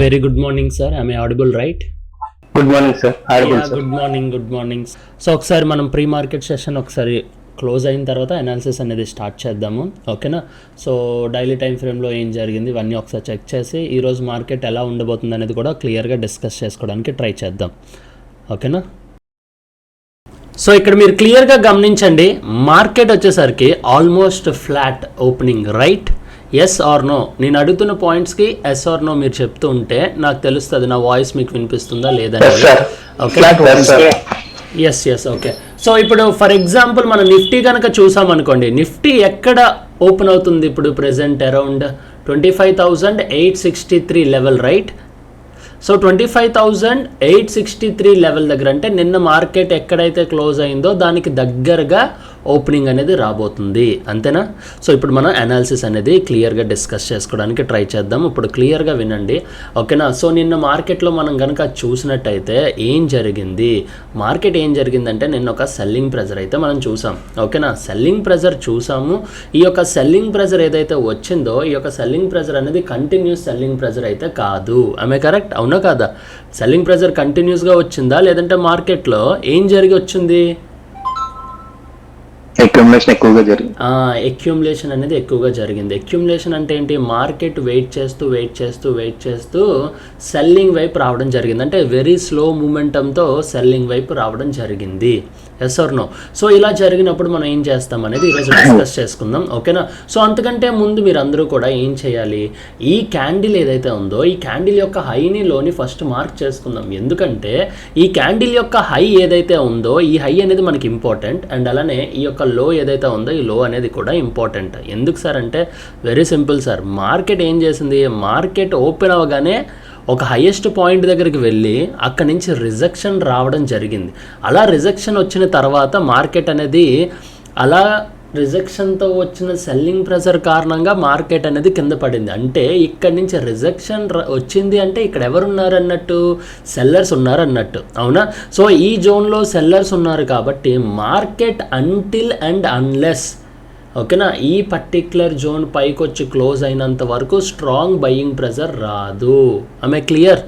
Very good morning sir I audible right good morning sir good morning good morning so ఒకసారి మనం pre market session ఒకసారి close అయిన తర్వాత analysis అనేది start చేద్దాము. ఓకేనా సో డైలీ టైం ఫ్రేమ్లో ఏం జరిగింది? ఇవన్నీ ఒకసారి చెక్ చేసి ఈరోజు మార్కెట్ ఎలా ఉండబోతుంది అనేది కూడా క్లియర్గా డిస్కస్ చేసుకోవడానికి ట్రై చేద్దాం. ఓకేనా సో ఇక్కడ మీరు క్లియర్గా గమనించండి మార్కెట్ వచ్చేసరికి almost flat opening right S R no నేను అడుగుతున్న పాయింట్స్కి ఎస్ ఆర్ నో మీరు చెప్తూ ఉంటే నాకు తెలుస్తుంది నా వాయిస్ మీకు వినిపిస్తుందా లేదా okay yes yes okay so ఇప్పుడు ఫర్ ఎగ్జాంపుల్ మనం నిఫ్టీ కనుక చూసామనుకోండి నిఫ్టీ ఎక్కడ ఓపెన్ అవుతుంది ఇప్పుడు present around twenty five thousand eight sixty three level right so twenty five thousand eight sixty three level దగ్గర అంటే నిన్న మార్కెట్ ఎక్కడైతే క్లోజ్ అయిందో దానికి దగ్గరగా ఓపెనింగ్ అనేది రాబోతుంది. అంతేనా? సో ఇప్పుడు మనం అనాలిసిస్ అనేది క్లియర్గా డిస్కస్ చేసుకోవడానికి ట్రై చేద్దాం. ఇప్పుడు క్లియర్గా వినండి. ఓకేనా? సో నిన్న మార్కెట్లో మనం కనుక చూసినట్టయితే ఏం జరిగింది? మార్కెట్ ఏం జరిగిందంటే నిన్న ఒక సెల్లింగ్ ప్రెజర్ అయితే మనం చూసాం. ఓకేనా? సెల్లింగ్ ప్రెజర్ చూసాము. ఈ యొక్క సెల్లింగ్ ప్రెజర్ ఏదైతే వచ్చిందో ఈ యొక్క సెల్లింగ్ ప్రెజర్ అనేది కంటిన్యూస్ సెల్లింగ్ ప్రెజర్ అయితే కాదు. ఆమె కరెక్ట్ అవునా కాదా? సెల్లింగ్ ప్రెజర్ కంటిన్యూస్గా వచ్చిందా? లేదంటే మార్కెట్లో ఏం జరిగి వచ్చింది? అక్యుములేషన్ ఎక్కువగా జరిగింది. ఎక్యుములేషన్ అనేది ఎక్కువగా జరిగింది. ఎక్యుములేషన్ అంటే ఏంటి? మార్కెట్ వెయిట్ చేస్తూ వెయిట్ చేస్తూ వెయిట్ చేస్తూ సెల్లింగ్ వైపు రావడం జరిగింది. అంటే వెరీ స్లో మూమెంటంతో సెల్లింగ్ వైపు రావడం జరిగింది. ఎస్ ఆర్ నో సో ఇలా జరిగినప్పుడు మనం ఏం చేస్తాం అనేది ఈరోజు డిస్కస్ చేసుకుందాం. ఓకేనా సో అంతకంటే ముందు మీరు అందరూ కూడా ఏం చేయాలి? ఈ క్యాండిల్ ఏదైతే ఉందో ఈ క్యాండిల్ యొక్క హైని లోని ఫస్ట్ మార్క్ చేసుకుందాం. ఎందుకంటే ఈ క్యాండిల్ యొక్క హై ఏదైతే ఉందో ఈ హై అనేది మనకి ఇంపార్టెంట్ అండ్ అలానే ఈ యొక్క లో ఏదైతే ఉందో ఈ లో అనేది కూడా ఇంపార్టెంట్ ఎందుకు సార్ అంటే వెరీ సింపుల్ సార్. మార్కెట్ ఏం చేసింది? మార్కెట్ ఓపెన్ అవ్వగానే ఒక హైయెస్ట్ పాయింట్ దగ్గరికి వెళ్ళి అక్కడి నుంచి రిజెక్షన్ రావడం జరిగింది. అలా రిజెక్షన్ వచ్చిన తర్వాత మార్కెట్ అనేది అలా రిజెక్షన్తో వచ్చిన సెల్లింగ్ ప్రెజర్ కారణంగా మార్కెట్ అనేది కింద పడింది. అంటే ఇక్కడి నుంచి రిజెక్షన్ వచ్చింది అంటే ఇక్కడ ఎవరున్నారు అన్నట్టు? సెల్లర్స్ ఉన్నారు అన్నట్టు. అవునా? సో ఈ జోన్లో సెల్లర్స్ ఉన్నారు కాబట్టి మార్కెట్ అంటిల్ అండ్ అన్లెస్ ఓకేనా? ఈ పర్టిక్యులర్ జోన్ పైకి వచ్చి క్లోజ్ అయినంత వరకు స్ట్రాంగ్ బయింగ్ ప్రెజర్ రాదు. ఆమె క్లియర్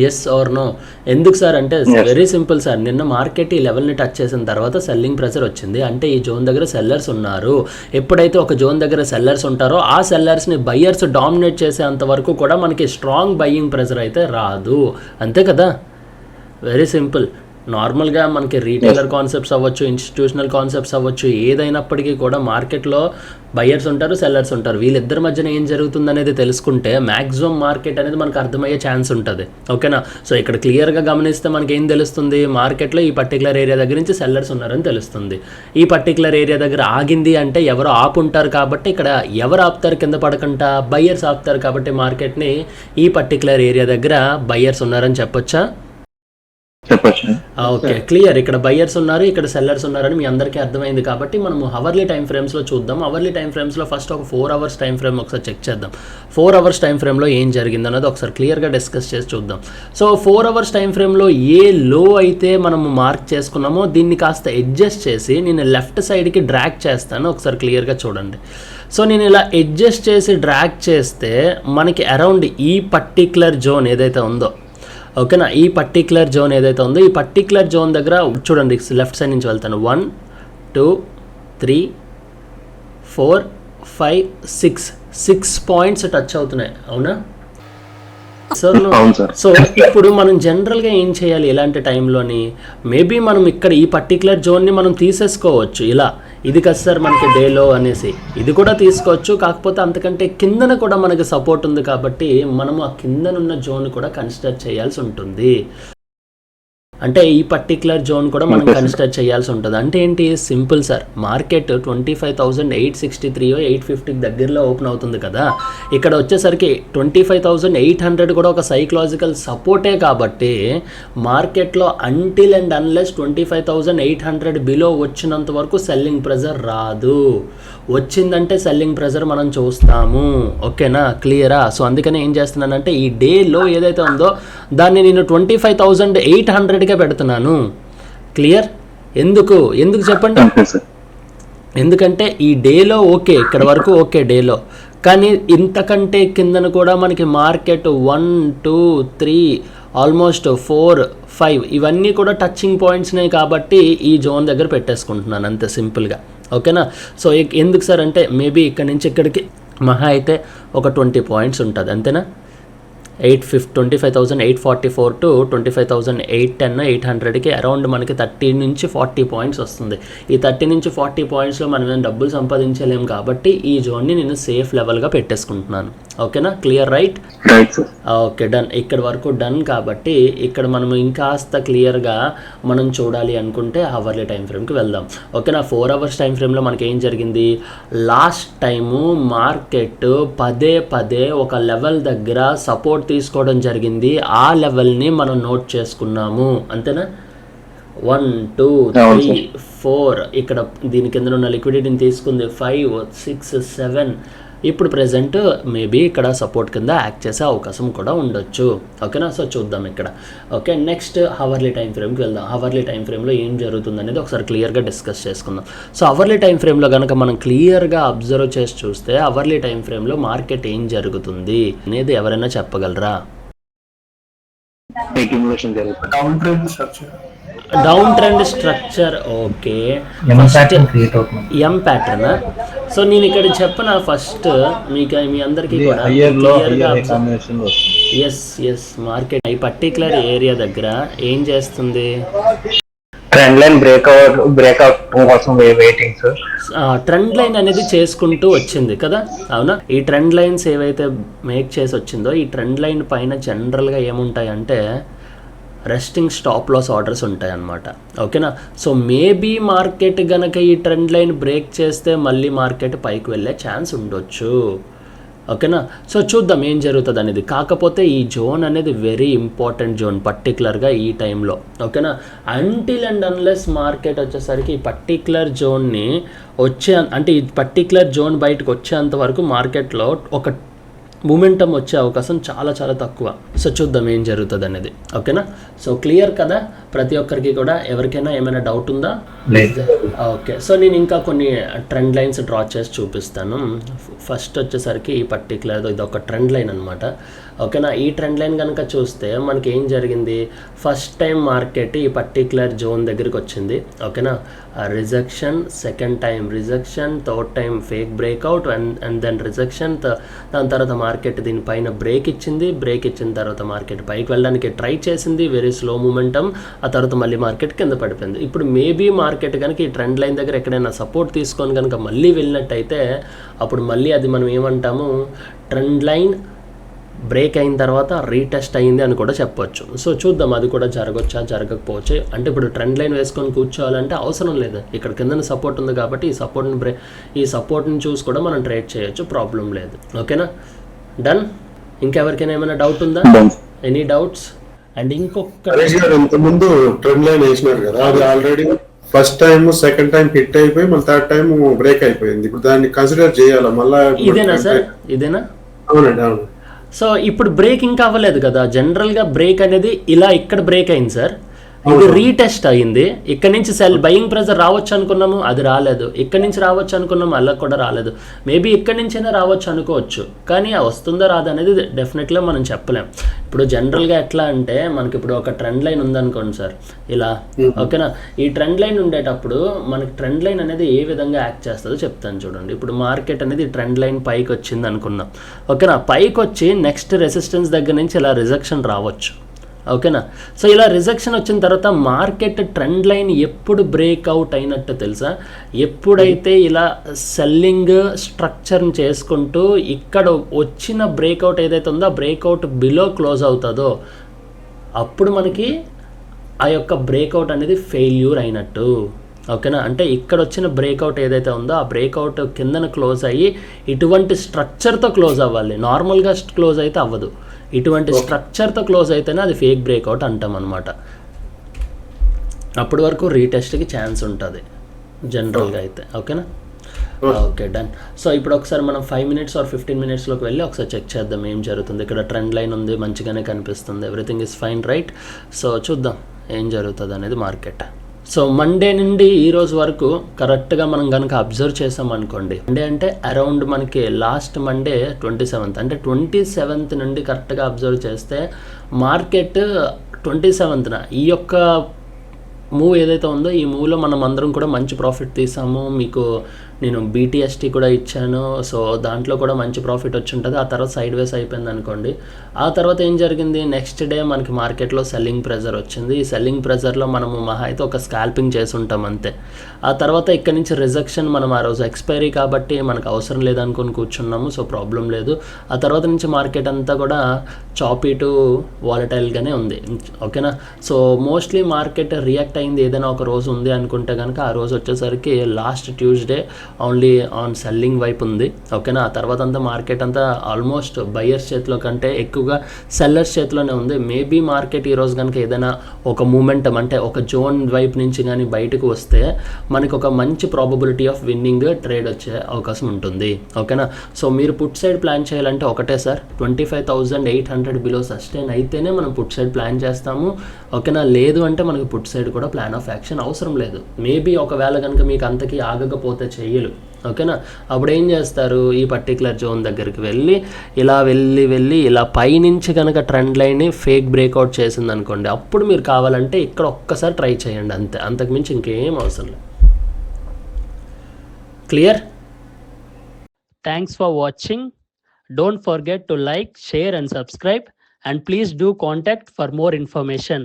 ఎస్ ఆర్ నో ఎందుకు సార్ అంటే వెరీ సింపుల్ సార్ నిన్న మార్కెట్ ఈ లెవెల్ని టచ్ చేసిన తర్వాత సెల్లింగ్ ప్రెషర్ వచ్చింది. అంటే ఈ జోన్ దగ్గర సెల్లర్స్ ఉన్నారు. ఎప్పుడైతే ఒక జోన్ దగ్గర సెల్లర్స్ ఉంటారో ఆ సెల్లర్స్ని బయ్యర్స్ డామినేట్ చేసేంత వరకు కూడా మనకి స్ట్రాంగ్ బయ్యింగ్ ప్రెషర్ అయితే రాదు. అంతే కదా? వెరీ సింపుల్ నార్మల్గా మనకి రీటైలర్ కాన్సెప్ట్స్ అవ్వచ్చు ఇన్స్టిట్యూషనల్ కాన్సెప్ట్స్ అవ్వచ్చు ఏదైనప్పటికీ కూడా మార్కెట్లో బయ్యర్స్ ఉంటారు సెల్లర్స్ ఉంటారు. వీళ్ళిద్దరి మధ్యన ఏం జరుగుతుంది అనేది తెలుసుకుంటే మ్యాక్సిమం మార్కెట్ అనేది మనకు అర్థమయ్యే ఛాన్స్ ఉంటుంది. ఓకేనా? సో ఇక్కడ క్లియర్గా గమనిస్తే మనకి ఏం తెలుస్తుంది? మార్కెట్లో ఈ పర్టికులర్ ఏరియా దగ్గర నుంచి సెల్లర్స్ ఉన్నారని తెలుస్తుంది. ఈ పర్టికులర్ ఏరియా దగ్గర ఆగింది అంటే ఎవరు ఆపుంటారు కాబట్టి ఇక్కడ ఎవరు ఆపుతారు కింద పడకుండా బయ్యర్స్ ఆపుతారు కాబట్టి మార్కెట్ని ఈ పర్టికులర్ ఏరియా దగ్గర బయ్యర్స్ ఉన్నారని చెప్పొచ్చా? చెప్పొచ్చు. ఓకే. క్లియర్. ఇక్కడ బయ్యర్స్ ఉన్నారు ఇక్కడ సెల్లర్స్ ఉన్నారని మీ అందరికీ అర్థమైంది కాబట్టి మనము హవర్లీ టైం ఫ్రేమ్స్లో చూద్దాం. అవర్లీ టైం ఫ్రేమ్స్లో ఫస్ట్ ఒక ఫోర్ అవర్స్ టైం ఫ్రేమ్ ఒకసారి చెక్ చేద్దాం. ఫోర్ అవర్స్ టైం ఫ్రేమ్లో ఏం జరిగింది అన్నది ఒకసారి క్లియర్గా డిస్కస్ చేసి చూద్దాం. సో ఫోర్ అవర్స్ టైం ఫ్రేమ్లో ఏ లో అయితే మనము మార్క్ చేసుకున్నామో దీన్ని కాస్త అడ్జస్ట్ చేసి నేను లెఫ్ట్ సైడ్కి డ్రాగ్ చేస్తాను. ఒకసారి క్లియర్గా చూడండి. సో నేను ఇలా అడ్జస్ట్ చేసి డ్రాగ్ చేస్తే మనకి అరౌండ్ ఈ పర్టిక్యులర్ జోన్ ఏదైతే ఉందో ఓకేనా? ఈ పర్టిక్యులర్ జోన్ ఏదైతే ఉందో ఈ పర్టిక్యులర్ జోన్ దగ్గర చూడండి లెఫ్ట్ సైడ్ నుంచి వెళ్తాను. One two three four five six six points touch అవుతున్నాయి. అవునా? సో ఇప్పుడు మనం జనరల్గా ఏం చేయాలి? ఇలాంటి టైంలోని మేబీ మనం ఇక్కడ ఈ పర్టికులర్ జోన్ని మనం తీసేసుకోవచ్చు. ఇలా. ఇది కదా సార్ మనకి డేలో అనేసి. ఇది కూడా తీసుకోవచ్చు కాకపోతే అంతకంటే కిందన కూడా మనకి సపోర్ట్ ఉంది కాబట్టి మనము ఆ కిందనున్న జోన్ కూడా కన్సిడర్ చేయాల్సి ఉంటుంది. అంటే ఈ పర్టికులర్ జోన్ కూడా మనం కన్సిడర్ చేయాల్సి ఉంటుంది. అంటే ఏంటి? Simple sir market twenty five thousand eight sixty three eight ఫిఫ్టీకి దగ్గరలో ఓపెన్ అవుతుంది కదా. ఇక్కడ వచ్చేసరికి twenty five thousand eight hundred కూడా ఒక సైకలాజికల్ సపోర్టే కాబట్టి మార్కెట్లో until and unless twenty five thousand eight hundred below వచ్చినంత వరకు సెల్లింగ్ ప్రెజర్ రాదు. వచ్చిందంటే సెల్లింగ్ ప్రెజర్ మనం చూస్తాము. ఓకేనా క్లియరా సో అందుకని ఏం చేస్తున్నానంటే ఈ డేలో ఏదైతే ఉందో దాన్ని నేను ట్వంటీ ఫైవ్ థౌజండ్ ఎయిట్ హండ్రెడ్కే పెడుతున్నాను. క్లియర్ ఎందుకు? ఎందుకు చెప్పండి? ఎందుకంటే ఈ డేలో ఓకే ఇక్కడ వరకు ఓకే డేలో కానీ ఇంతకంటే కిందన కూడా మనకి market one two three almost four five ఇవన్నీ కూడా టచింగ్ పాయింట్స్నే కాబట్టి ఈ జోన్ దగ్గర పెట్టేసుకుంటున్నాను అంతే సింపుల్గా. ఓకేనా? సో ఎందుకు సార్ అంటే మేబీ ఇక్కడ నుంచి ఇక్కడికి మహా అయితే ఒక ట్వంటీ పాయింట్స్ ఉంటుంది అంతేనా? Eight fif twenty five thousand eight forty four to twenty five thousand eight ten eight హండ్రెడ్కి అరౌండ్ మనకి థర్టీ నుంచి ఫార్టీ పాయింట్స్ వస్తుంది. ఈ థర్టీ నుంచి ఫార్టీ పాయింట్స్లో మనం ఏం డబ్బులు సంపాదించలేము కాబట్టి ఈ జోన్ని నేను సేఫ్ లెవెల్గా పెట్టేసుకుంటున్నాను. ఓకేనా? Clear right? Okay done. ఇక్కడ వరకు డన్ కాబట్టి ఇక్కడ మనం ఇంకాస్త క్లియర్గా మనం చూడాలి అనుకుంటే అవర్లీ టైం ఫ్రేమ్కి వెళ్దాం. ఓకేనా? ఫోర్ అవర్స్ టైం ఫ్రేమ్లో మనకి ఏం జరిగింది? లాస్ట్ టైము మార్కెట్ పదే పదే ఒక లెవెల్ దగ్గర సపోర్ట్ తీసుకోవడం జరిగింది. ఆ లెవెల్ని మనం నోట్ చేసుకున్నాము. అంతేనా? One two three four. ఇక్కడ దీని కింద ఉన్న లిక్విడిటీని తీసుకుంది. Five six seven. ఇప్పుడు ప్రజెంట్ మేబీ ఇక్కడ సపోర్ట్ కింద యాక్ట్ చేసే అవకాశం కూడా ఉండొచ్చు. ఓకేనా? సో చూద్దాం ఇక్కడ. ఓకే నెక్స్ట్ హవర్లీ టైం ఫ్రేమ్కి వెళ్దాం. హవర్లీ టైం ఫ్రేమ్లో ఏం జరుగుతుంది అనేది ఒకసారి క్లియర్గా డిస్కస్ చేసుకుందాం. సో అవర్లీ టైం ఫ్రేమ్లో కనుక మనం క్లియర్గా అబ్జర్వ్ చేసి చూస్తే అవర్లీ టైం ఫ్రేమ్లో మార్కెట్ ఏం జరుగుతుంది అనేది ఎవరైనా చెప్పగలరా? జరుగుతుంది. Down trend structure okay M pattern so నేను ఇక్కడ చెప్పిన ఫస్ట్ మీకు మీ అందరికీ కూడా ఎస్ ఎస్ మార్కెట్ ఈ పర్టికులర్ ఏరియా దగ్గర ఏం చేస్తుంది? ట్రెండ్ లైన్ బ్రేక్అవుట్ బ్రేక్అవుట్ కోసం వెయిటింగ్ సార్ ట్రెండ్ లైన్ అనేది చేసుకుంటూ వచ్చింది కదా? అవునా? ఈ ట్రెండ్ లైన్స్ ఏవైతే మేక్ చేసి వచ్చిందో ఈ ట్రెండ్ లైన్ పైన జనరల్గా ఏముంటాయంటే రెస్టింగ్ స్టాప్ లాస్ ఆర్డర్స్ ఉంటాయి అన్నమాట. ఓకేనా? సో మేబీ మార్కెట్ గనక ఈ ట్రెండ్ లైన్ బ్రేక్ చేస్తే మళ్ళీ మార్కెట్ పైకి వెళ్ళే ఛాన్స్ ఉండొచ్చు. ఓకేనా? సో చూద్దాం ఏం జరుగుతుంది అనేది. కాకపోతే ఈ జోన్ అనేది వెరీ ఇంపార్టెంట్ జోన్ పర్టికులర్గా ఈ టైంలో ఓకేనా? అంటిల్ అండ్ అన్లెస్ మార్కెట్ వచ్చేసరికి ఈ పర్టికులర్ జోన్ని వచ్చే అంటే ఈ పర్టికులర్ జోన్ బయటకు వచ్చేంత వరకు మార్కెట్లో ఒక మూమెంటం వచ్చే అవకాశం చాలా చాలా తక్కువ. సో చూద్దాం ఏం జరుగుతుంది అనేది ఓకేనా? సో క్లియర్ కదా? ప్రతి ఒక్కరికి కూడా ఎవరికైనా ఏమైనా డౌట్ ఉందా? ఓకే. సో నేను ఇంకా కొన్ని ట్రెండ్ లైన్స్ డ్రా చేసి చూపిస్తాను. ఫస్ట్ వచ్చేసరికి ఈ పర్టికులర్ ఇది ఒక ట్రెండ్ లైన్ అనమాట ఓకేనా ఈ ట్రెండ్ లైన్ కనుక చూస్తే మనకి ఏం జరిగింది? ఫస్ట్ టైం మార్కెట్ ఈ పర్టికులర్ జోన్ దగ్గరికి వచ్చింది. ఓకేనా rejection second time rejection third time fake breakout and and then rejection దాని తర్వాత మార్కెట్ దీనిపైన బ్రేక్ ఇచ్చింది. బ్రేక్ ఇచ్చిన తర్వాత మార్కెట్ పైకి వెళ్ళడానికి ట్రై చేసింది. వెరీ స్లో మూమెంటం ఆ తర్వాత మళ్ళీ మార్కెట్ కింద పడిపోయింది. ఇప్పుడు మేబీ మార్కెట్ కనుక ఈ ట్రెండ్ లైన్ దగ్గర ఎక్కడైనా సపోర్ట్ తీసుకొని కనుక మళ్ళీ వెళ్ళినట్టయితే అప్పుడు మళ్ళీ అది మనం ఏమంటాము? ట్రెండ్ లైన్ బ్రేక్ అయిన తర్వాత రీటెస్ట్ అయింది అని కూడా చెప్పొచ్చు. సో చూద్దాం అది కూడా జరగచ్చా జరగకపోవచ్చు? అంటే ఇప్పుడు ట్రెండ్ లైన్ వేసుకొని కూర్చోవాలంటే అవసరం లేదు. ఇక్కడ కింద సపోర్ట్ ఉంది కాబట్టి ఈ సపోర్ట్ని బ్రే ఈ సపోర్ట్ని చూసి కూడా మనం ట్రేడ్ చేయొచ్చు ప్రాబ్లం లేదు. ఓకేనా? డన్? ఇంకెవరికైనా ఏమైనా డౌట్ ఉందా? Any doubts? అండ్ ఇంకొక ముందు ట్రెండ్ లైన్ వేసినారు కదా అది already first time second time hit అయిపోయి మళ్ళీ థర్డ్ టైం బ్రేక్ అయిపోయింది. ఇప్పుడు దాన్ని కన్సిడర్ చేయాలా? మళ్ళా ఇదేనా సార్? ఇదేనా? అవునండి అవును. సో ఇప్పుడు బ్రేక్ ఇంకా అవ్వలేదు కదా. జనరల్గా బ్రేక్ అనేది ఇలా ఇక్కడ బ్రేక్ అయింది సార్. ఇది రీటెస్ట్ అయింది. ఇక్కడ నుంచి సెల్ బయింగ్ ప్రెజర్ రావచ్చు అనుకున్నాము అది రాలేదు. ఇక్కడ నుంచి రావచ్చు అనుకున్నాము అలా కూడా రాలేదు. మేబీ ఇక్కడ నుంచైనా రావచ్చు అనుకోవచ్చు. కానీ వస్తుందా రాదా అనేది డెఫినెట్గా మనం చెప్పలేం. ఇప్పుడు జనరల్గా ఎట్లా అంటే మనకి ఇప్పుడు ఒక ట్రెండ్ లైన్ ఉందనుకోండి సార్. ఇలా ఓకేనా? ఈ ట్రెండ్ లైన్ ఉండేటప్పుడు మనకి ట్రెండ్ లైన్ అనేది ఏ విధంగా యాక్ట్ చేస్తుందో చెప్తాను చూడండి. ఇప్పుడు మార్కెట్ అనేది ట్రెండ్ లైన్ పైకి వచ్చింది అనుకున్నాం ఓకేనా? పైకి వచ్చి నెక్స్ట్ రెసిస్టెన్స్ దగ్గర నుంచి ఇలా రిజెక్షన్ రావచ్చు. ఓకేనా? సో ఇలా రిజెక్షన్ వచ్చిన తర్వాత మార్కెట్ ట్రెండ్ లైన్ ఎప్పుడు బ్రేక్ అవుట్ అయినట్టు తెలుసా? ఎప్పుడైతే ఇలా సెల్లింగ్ స్ట్రక్చర్ని చేసుకుంటూ ఇక్కడ వచ్చిన బ్రేక్అవుట్ ఏదైతే ఉందో ఆ బ్రేక్అవుట్ బిలో క్లోజ్ అవుతుందో అప్పుడు మనకి ఆ యొక్క బ్రేక్అవుట్ అనేది ఫెయిల్యూర్ అయినట్టు. ఓకేనా? అంటే ఇక్కడ వచ్చిన బ్రేక్అవుట్ ఏదైతే ఉందో ఆ బ్రేక్అవుట్ కిందన క్లోజ్ అయ్యి ఇటువంటి స్ట్రక్చర్తో క్లోజ్ అవ్వాలి. నార్మల్గా క్లోజ్ అయితే అవ్వదు. ఇటువంటి స్ట్రక్చర్తో క్లోజ్ అయితేనే అది ఫేక్ బ్రేక్అవుట్ అంటాం అనమాట అప్పటి వరకు రీటెస్ట్కి ఛాన్స్ ఉంటుంది. జనరల్గా అయితే. ఓకేనా? ఓకే డన్ సో ఇప్పుడు ఒకసారి మనం ఫైవ్ మినిట్స్ ఆర్ ఫిఫ్టీన్ మినిట్స్లోకి వెళ్ళి ఒకసారి చెక్ చేద్దాం ఏం జరుగుతుంది. ఇక్కడ ట్రెండ్ లైన్ ఉంది మంచిగానే కనిపిస్తుంది. Everything is fine right so చూద్దాం ఏం జరుగుతుంది అనేది మార్కెట్ సో మండే నుండి ఈ రోజు వరకు కరెక్ట్గా మనం కనుక అబ్జర్వ్ చేసాం అనుకోండి మండే అంటే అరౌండ్ మనకి లాస్ట్ మండే ట్వంటీ సెవెంత్ అంటే ట్వంటీ సెవెంత్ నుండి కరెక్ట్గా అబ్జర్వ్ చేస్తే మార్కెట్ ట్వంటీ సెవెంత్న ఈ యొక్క మూవ్ ఏదైతే ఉందో ఈ మూవ్లో మనం అందరం కూడా మంచి ప్రాఫిట్ తీసాము. మీకు నేను బీటీఎస్టీ కూడా ఇచ్చాను. సో దాంట్లో కూడా మంచి ప్రాఫిట్ వచ్చి ఉంటుంది ఆ తర్వాత సైడ్ వేస్ అయిపోయింది అనుకోండి. ఆ తర్వాత ఏం జరిగింది? నెక్స్ట్ డే మనకి మార్కెట్లో సెల్లింగ్ ప్రెజర్ వచ్చింది. ఈ సెల్లింగ్ ప్రెజర్లో మనము మహా అయితే ఒక స్కాల్పింగ్ చేసి ఉంటాం అంతే. ఆ తర్వాత ఇక్కడ నుంచి రిజెక్షన్ మనం ఆ రోజు ఎక్స్పైరీ కాబట్టి మనకు అవసరం లేదనుకొని కూర్చున్నాము. సో ప్రాబ్లం లేదు. ఆ తర్వాత నుంచి మార్కెట్ అంతా కూడా చాపీ టు వాలటైల్గానే ఉంది. ఓకేనా? సో మోస్ట్లీ మార్కెట్ రియాక్ట్ అయింది ఏదైనా ఒక రోజు ఉంది అనుకుంటే కనుక ఆ రోజు వచ్చేసరికి last Tuesday only on selling వైపు ఉంది. ఓకేనా ఆ తర్వాత అంతా మార్కెట్ అంతా ఆల్మోస్ట్ బయ్యర్స్ చేతిలో కంటే ఎక్కువగా సెల్లర్స్ చేతిలోనే ఉంది. మేబీ మార్కెట్ ఈరోజు కనుక ఏదైనా ఒక మూమెంటం అంటే ఒక జోన్ వైపు నుంచి కానీ బయటకు వస్తే మనకు ఒక మంచి ప్రాబబిలిటీ ఆఫ్ విన్నింగ్ ట్రేడ్ వచ్చే అవకాశం ఉంటుంది. ఓకేనా సో మీరు పుట్ సైడ్ ప్లాన్ చేయాలంటే ఒకటే sir twenty five thousand eight hundred below sustain అయితేనే మనం పుట్ సైడ్ ప్లాన్ చేస్తాము. ఓకేనా లేదు అంటే మనకి పుట్ సైడ్ కూడా ప్లాన్ ఆఫ్ యాక్షన్ అవసరం లేదు. మేబీ ఒకవేళ కనుక మీకు అంతకి ఆగకపోతే చేయలు ఓకేనా అప్పుడు ఏం చేస్తారు? ఈ పర్టికులర్ జోన్ దగ్గరికి వెళ్ళి ఇలా వెళ్ళి వెళ్ళి ఇలా పైనుంచి కనుక ట్రెండ్ లైన్ని ఫేక్ బ్రేక్అవుట్ చేసింది అనుకోండి అప్పుడు మీరు కావాలంటే ఇక్కడ ఒక్కసారి ట్రై చేయండి అంతే. అంతకుమించి ఇంకేం అవసరం లేదు. Clear thanks for watching don't forget to like share and subscribe And please do contact for more information.